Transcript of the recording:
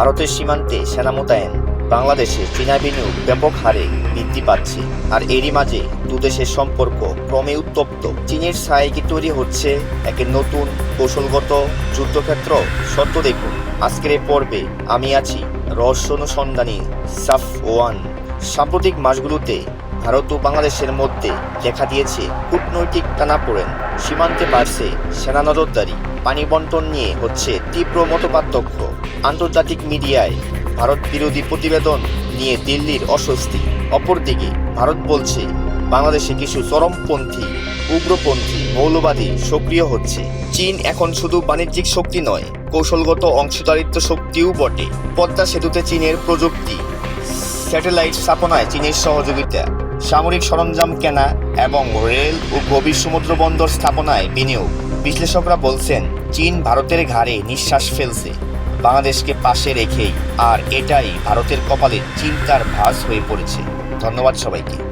ভারতের সীমান্তে সেনা মোতায়েন, বাংলাদেশে চীনা বিনিয়োগ ব্যাপক হারে বৃদ্ধি পাচ্ছে, আর এরই মাঝে দুদেশের সম্পর্ক ক্রমে উত্তপ্ত। চীনের সাইকি তৈরি হচ্ছে? একে নতুন কৌশলগত যুদ্ধক্ষেত্র? সত্য দেখুন, আজকের পর্বে আমি আছি রহস্য অনুসন্ধানী সাফ ওয়ান সাম্প্রতিক মাসগুলোতে ভারত ও বাংলাদেশের মধ্যে দেখা দিয়েছে কূটনৈতিক টানাপোড়েন। সীমান্তে বাড়ছে সেনা নজরদারি। পানি বন্টন নিয়ে হচ্ছে তীব্র মতপার্থক্য। আন্তর্জাতিক মিডিয়ায় ভারত বিরোধী প্রতিবেদন নিয়ে দিল্লির অস্বস্তি। অপরদিকে ভারত বলছে, বাংলাদেশে কিছু চরমপন্থী, উগ্রপন্থী মৌলবাদী সক্রিয় হচ্ছে। চীন এখন শুধু বাণিজ্যিক শক্তি নয়, কৌশলগত অংশীদারিত্ব শক্তিও বটে। পদ্মা সেতুতে চীনের প্রযুক্তি। স্যাটেলাইট স্থাপনায় চীনের সহযোগিতা। সামরিক সরঞ্জাম কেনা এবং রেল ও গভীর সমুদ্র বন্দর স্থাপনায় বিনিয়োগ। বিশ্লেষকরা বলছেন, চীন ভারতের ঘাড়ে নিঃশ্বাস ফেলছে। বাংলাদেশকে পাশে রেখেই, আর এটাই ভারতের কপালে চিন্তার ভাস হয়ে পড়েছে। ধন্যবাদ সবাইকে।